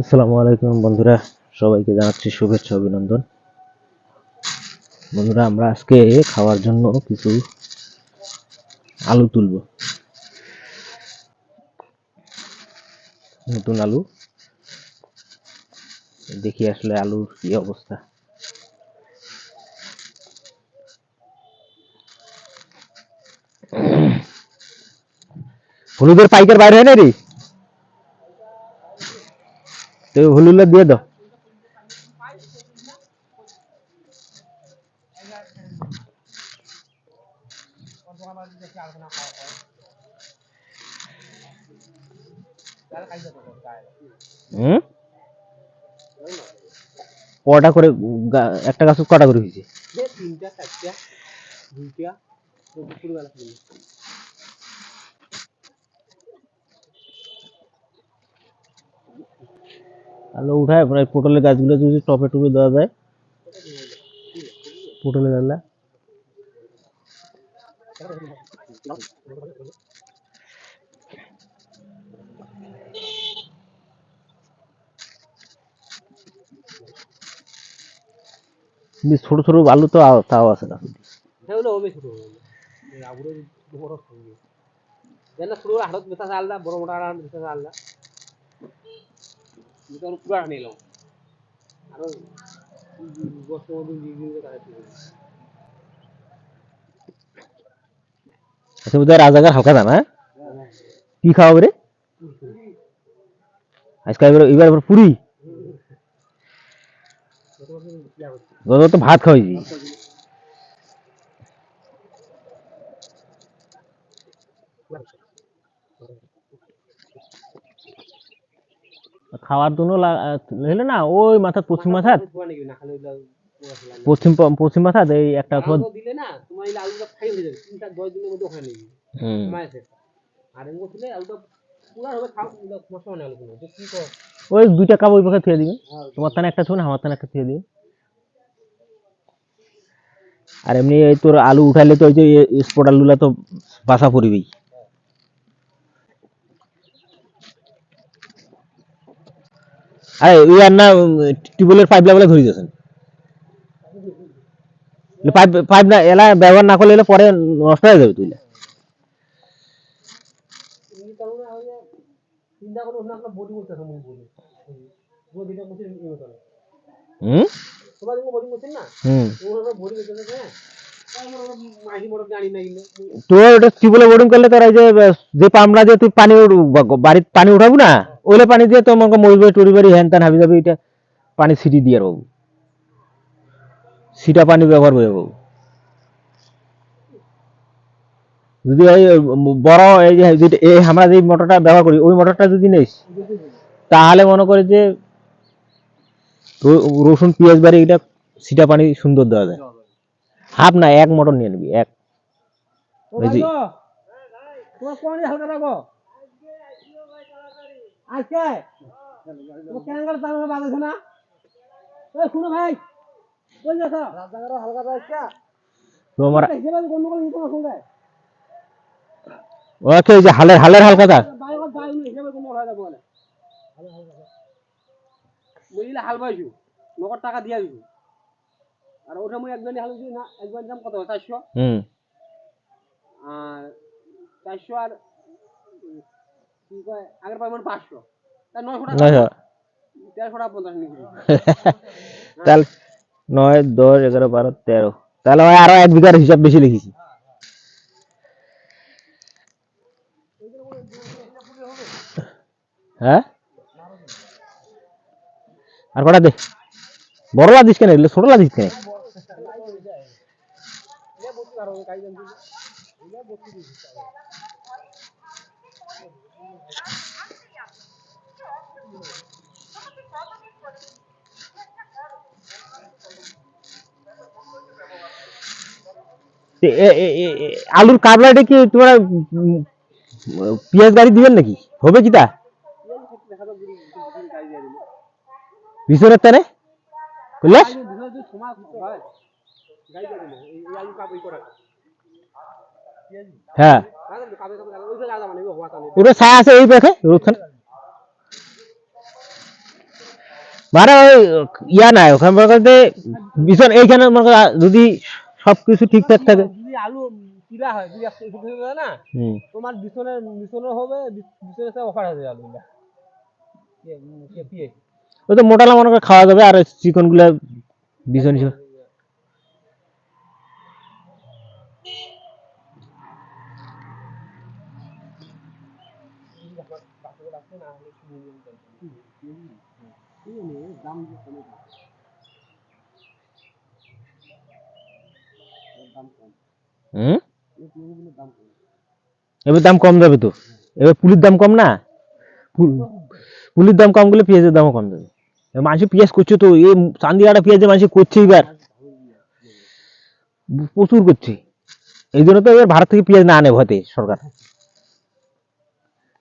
আসসালামু আলাইকুম বন্ধুরা, সবাইকে জানাচ্ছি শুভেচ্ছা, অভিনন্দন। বন্ধুরা, আমরা আজকে খাওয়ার জন্য কিছু আলু তুলব। নতুন আলু। দেখি আসলে আলুর কি অবস্থা। হলুদের পাইকার বাইরে হয় না রে? তো হলুদটা দিয়ে দাও। কটা করে একটা গাছ কটা করে হয়েছে তিনটা চারটা আলু উঠায়, প্রায় পটলের গাছগুলো যদি টপে টপে দেওয়া যায়। পটলের গাছলা ছোট ছোট আলু তো তাও আছে না। ছোট। বড় মোটা বেচা আলাদা পুরা নিলাম আর আচ্ছা বোধহয় রাজাকার দাম হ্যাঁ কি খাওয়াবে রে? আজকে এবার এবার পুরি। তো ভাত খাওয়াইছি। খাওয়ার জন্য হলে না ওই মাথা পশ্চিম মাথা পশ্চিম পশ্চিম মাথা এই একটা দিলে না তোমার এই আলুটা খাই হয়ে যাবে। তিনটা দশ দিনের মধ্যে ওখানে হুম। আর এমন ছিল আলুটা পুরা হবে খাও মশলা মানে আলু কোনো কি কর? ওই দুইটা কাপ ওই পাখে থুয়ে দিবেন তোমার তানে একটা থুন আমার তানে একটা থুয়ে দিবেন আর এমনি এই তোর আলু উঠাইলে তো ওই যে স্পট আলুলা তো বাসা পড়বেই। আরে, ওই আর না টিউবওয়েলের পাইপ লাগলে ধরে দিয়েছেন। পাইপ পাইপ না, এলা ব্যবহার না করলে পরে নষ্ট হয়ে যাবে তুইলা। হুম? তোর ওটা টিউবওয়েলে বোর্ডিং করলে তোর এই যে যে পাম্পটা দিয়ে তুই পানি বাড়ির পানি উঠাবো না? ওইলে পানি দিয়ে তোর মনে মরিবাড়ি টরিবাড়ি হ্যান ত্যান হাবি যাবি এটা পানি ছিটি দিয়ে বাবু। সিটা পানি ব্যবহার করে বাবু। যদি এই বড়, এই যে এই আমরা যে মোটরটা ব্যবহার করি ওই মোটরটা যদি নেই তাহলে মনে করে যে রসুন পেঁয়াজ বাড়ি এটা সিটা পানি সুন্দর দেওয়া যায়। হাফ না এক মোটর নিয়ে নিবি, এক। ওই যে তোমার কোন হালকা রাখো আজকে? তোমার কেন করে তার বাজাছে না? ওই শুনো ভাই কই যাচ্ছ রাজাগারও হালকা রাখছা তোমার গন্ডগোল নিতে আমার সঙ্গে। ওকে যে হালের হালের না বুঝলে হাল পাইছো নগদ টাকা দিয়া দিবি আর ওটা মুই একজনই হাল দিছি না একজন দাম কত? চারশো? হুম। আর চারশো আর কি কয় আগের পাইবেন পাঁচশো। তার নয়শো টাকা তেরোশো টাকা পঞ্চাশ নিবি তাহলে নয় দশ এগারো বারো তেরো। তাহলে ওই আরও এক বিঘার হিসাব বেশি লিখেছি। হ্যাঁ? আর কটা দে? বড় লাদিস কেন? এগুলো ছোট লাদিস কেন? এ- এ- আলুর কাবলাটা কি তোমরা পেঁয়াজ গাড়ি দিবেন নাকি? হবে কি তা? পিছনের তানে? বুঝলে হয়। ওটা ছায়া আছে এই পাখে রোদখানে মানে ওই ইয়া নাই ওখানে মনে করতে ভীষণ এইখানে মনে করো যদি সবকিছু ঠিকঠাক থাকে। আলু কিরা হয় যদি না তোমার বিছনের বিছনের হবে বিছনের সাথে অফার আছে আলু ওই তো মোটালা মনে করে খাওয়া যাবে আর চিকনগুলা ভীষণ হিসেবে। হুম? এবার দাম কম যাবে তো। এবার পুলির দাম কম না? পুলির দাম কম গেলে পেঁয়াজের দামও কম যাবে। মানুষ পেঁয়াজ করছে তো, এই চান্দিয়াটা পেঁয়াজে মানুষ করছে এবার প্রচুর করছে। এই জন্য তো এবার ভারত থেকে পেঁয়াজ না আনে ভতে সরকার।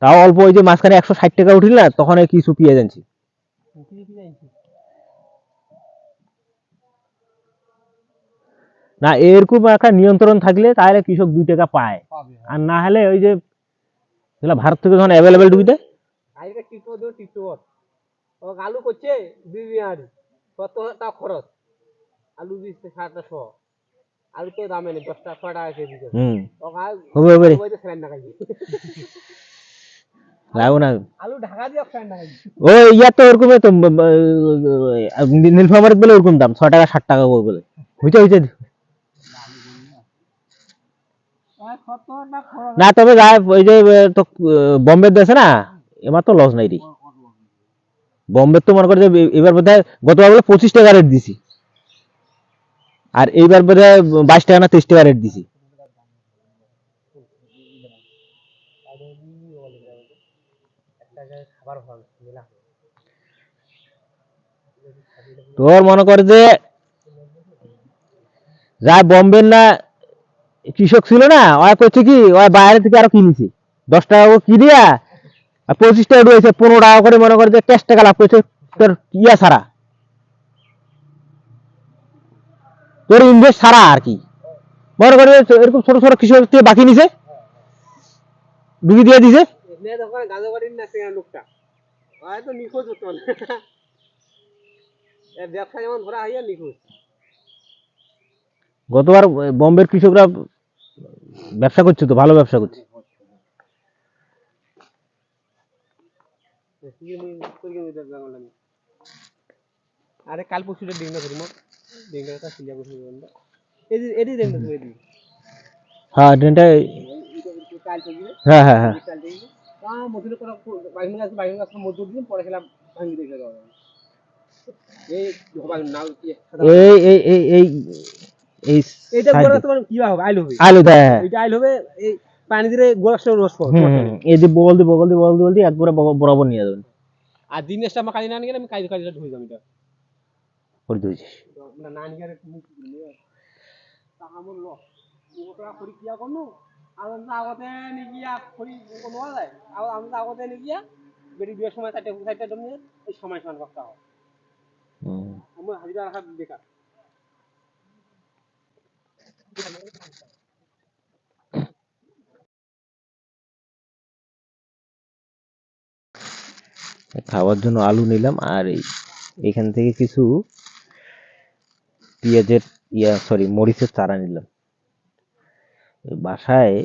তাও অল্প ওই যে মাঝখানে একশো ষাট টাকা উঠিল না তখন কিছু পেঁয়াজ আনছি। না এরকম একটা নিয়ন্ত্রণ থাকলে তাহলে কৃষক দুই টাকা পায়। আর না হলে ওই যে ভারত থেকে যখন অ্যাভেলেবেল টিকটক ও আলু করছে দুই বিহারি সত্তর টাকা খরচ। আলু দিচ্ছে সাড়ে শ আলু তো দামে নেই দশ টাকা ছয় টাকা কেজি হবে হবে লাগবো না। ও ইয়া তো ওরকমই তো ব- বলে ওরকম দাম ছয় টাকা ষাট টাকা বলে। হইছে হইছে। না তবে যা ওই যে তো বম্বে দেশে না এবার তো লস নাই রে। বম্বে তো মনে করে যে এবার বোধ হয় গতবার বলে পঁচিশ টাকা রেট দিছি। আর এইবার বোধ হয় বাইশ টাকা না তেইশ টাকা রেট দিছি একটা জায়গায় খাবার ভালো মেলা তোর মনে করে যে যা বম্বের না কৃষক ছিল না, ওরা করছে কি, ওরা বাইরে থেকে আরও কিনেছে। দশ টাকা করে কিনিয়া আর পঁচিশ টাকা রয়েছে, পনেরো টাকা করে মনে করে যে ক্যাশ টাকা লাভ করছে তোর ইয়া ছাড়া। তোর ইনভেস্ট ছাড়া আর কি। মনে করে এরকম ছোট ছোট কৃষক থেকে বাকি নিছে? ঢুকি দিয়ে দিছে? লোকটা। হয়তো নিখোঁজ হতো। ব্যবসা যেমন ধরা হইয়া নিখোঁজ গতবার বম্বের কৃষকরা ব্যবসা করছে তো ভালো ব্যবসা করছে। আরে কাল পরশুটা ডিংনা করি মত ডিংনাটা সিলিয়া বন্ধ এই যে এডি দেন তুমি এডি হ্যাঁ ড্রেনটা হ্যাঁ হ্যাঁ হ্যাঁ। কাল চলবে আ মধুরে কোন বাইন গাছ বাইন গাছ মধুর দিন পরে খেলাম ভাঙি দেখে দাও এই কি? এই এই এই এই এই এটা গোড়া তোমার কি হবে? আইল হবে? আলু দেয় হ্যাঁ। এটা আইল হবে এই পানি হুম। এই যে বগল দিয়ে বগল দিয়ে বগল দিয়ে বগল দিয়ে একবারে বগ- বরাবর নিয়ে যাবেন। আর দিনেশটা আমার কাজে না নিয়ে গেলে আমি কাজে যাব এটা। করে মানে না নিয়ে ওটা করি কিয়া করনো আর আগতে নিয়ে গিয়া করি কোনো যায় আর আমরা আগতে নিয়ে গিয়া বেরি দুয়ের সময় চারটে চারটে জমি এই সময় সমান করতে হুম। আমার হাজিরা রাখা বেকার খাওয়ার জন্য আলু নিলাম আর এখান থেকে কিছু পেঁয়াজের ইয়া সরি মরিচের চারা নিলাম। বাসায়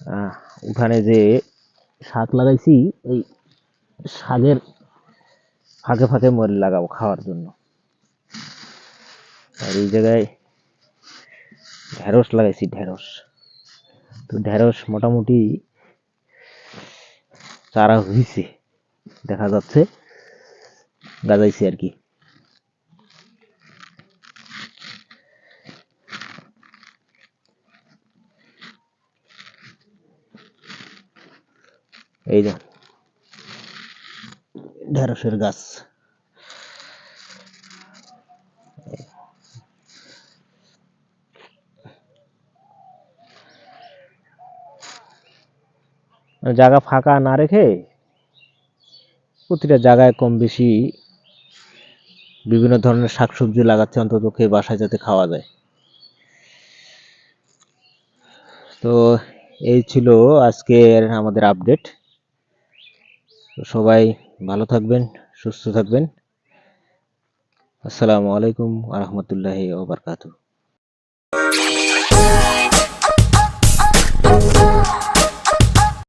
আহ, উঠানে যে শাক লাগাইছি এই শাকের ফাঁকে ফাঁকে মরি লাগাবো খাওয়ার জন্য। আর এই জায়গায় ঢেঁড়স লাগাইছি, ঢেঁড়স। তো ঢেঁড়স মোটামুটি চারা হয়েছে দেখা যাচ্ছে, গাজাইছে আর কি। এই যে ঢেঁড়সের গাছ। জায়গা ফাঁকা না রেখে প্রতিটা জায়গায় কম বেশি বিভিন্ন ধরনের শাকসবজি লাগাচ্ছে, অন্তত খেয়ে বাসায় যাতে খাওয়া যায়। তো এই ছিল আজকের আমাদের আপডেট সবাই ভালো থাকবেন সুস্থ থাকবেন। আসসালামু আলাইকুম আহমতুল্লাহ ওবরকাতু